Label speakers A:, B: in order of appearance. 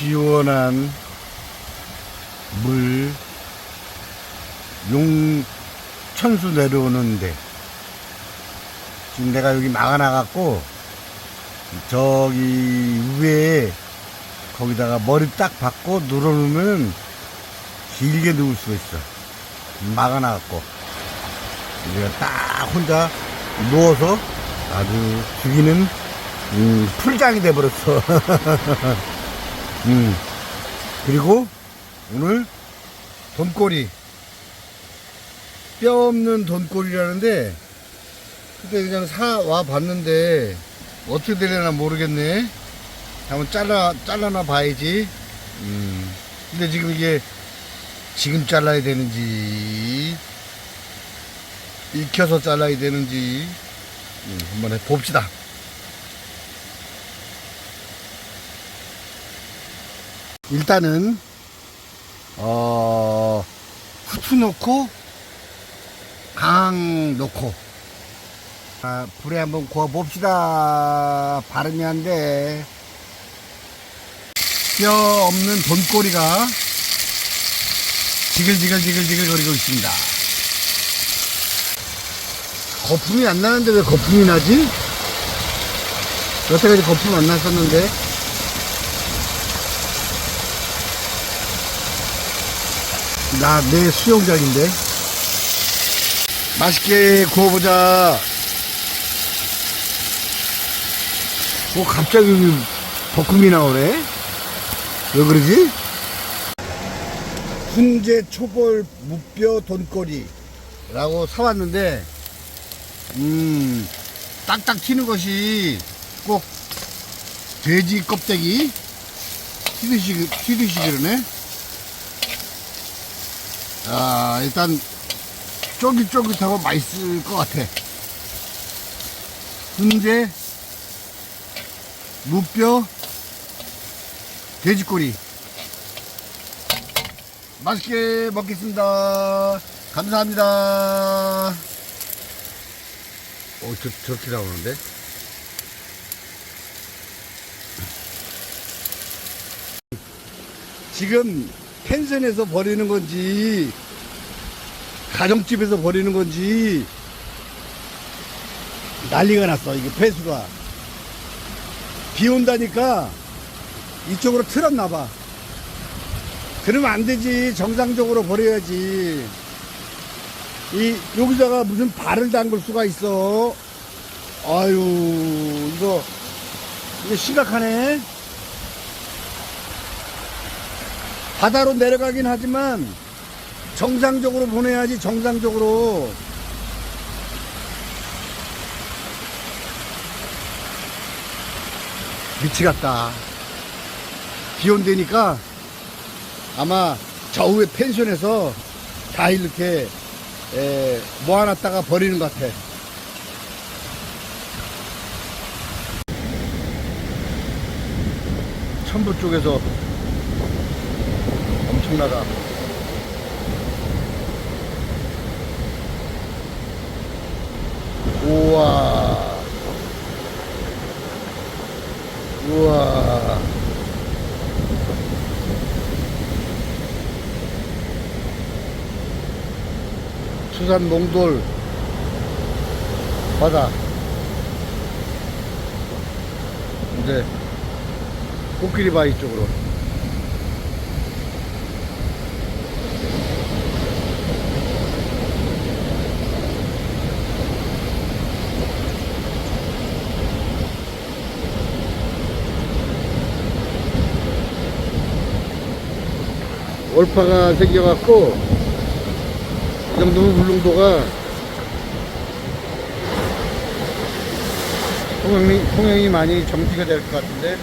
A: 시원한 물 용 천수 내려오는데. 지금 내가 여기 막아놔갖고 저기 위에 거기다가 머리 딱 박고 누워놓으면 길게 누울 수 있어. 막아놔갖고. 내가 딱 혼자 누워서 아주 죽이는 음, 풀장이 돼버렸어 음. 그리고 오늘 돈꼬리 뼈 없는 돈꼬리라는데 그때 그냥 사 와 봤는데 어떻게 되려나 모르겠네 한번 잘라 잘라놔 봐야지 음. 근데 지금 이게 지금 잘라야 되는지 익혀서 잘라야 되는지 음, 한번 해 봅시다 일단은 어 후추 넣고 강 넣고. 아, 불에 한번 구워 봅시다. 발음이 안돼. 뼈 없는 돈꼬리가 지글지글지글지글 거리고 있습니다. 거품이 안 나는데 왜 거품이 나지? 여태까지 거품 안 났었는데 나 내 수영장인데. 맛있게 구워보자. 뭐 갑자기 볶음이 나오네? 왜 그러지? 훈제 초벌 무뼈 돈거리 라고 사왔는데 음 딱딱 튀는 것이 꼭 돼지 껍데기? 튀듯이 튀듯이 그러네 아, 일단 쫄깃쫄깃하고 맛있을 것 같아. 훈제, 무뼈, 돼지꼬리. 맛있게 먹겠습니다. 감사합니다. 오, 저, 저렇게 나오는데? 지금 펜션에서 버리는 건지 가정집에서 버리는 건지 난리가 났어 이게 폐수가. 비 온다니까 이쪽으로 틀었나 봐. 그러면 안 되지. 정상적으로 버려야지. 이 여기다가 무슨 발을 담글 수가 있어? 아유 이거 이거 심각하네 바다로 내려가긴 하지만 정상적으로 보내야지 정상적으로. 미치겠다. 비 온다니까 아마 저 위에 펜션에서 다 이렇게 에, 모아놨다가 버리는 것 같아. 천부 쪽에서 엄 청나다. 우와. 우와. 수산 몽돌 바다. 이제 코끼리 바위 쪽으로. 월파가 생겨갖고 이 정도면 울릉도가 통영이, 통영이 많이 정지가 될 것 같은데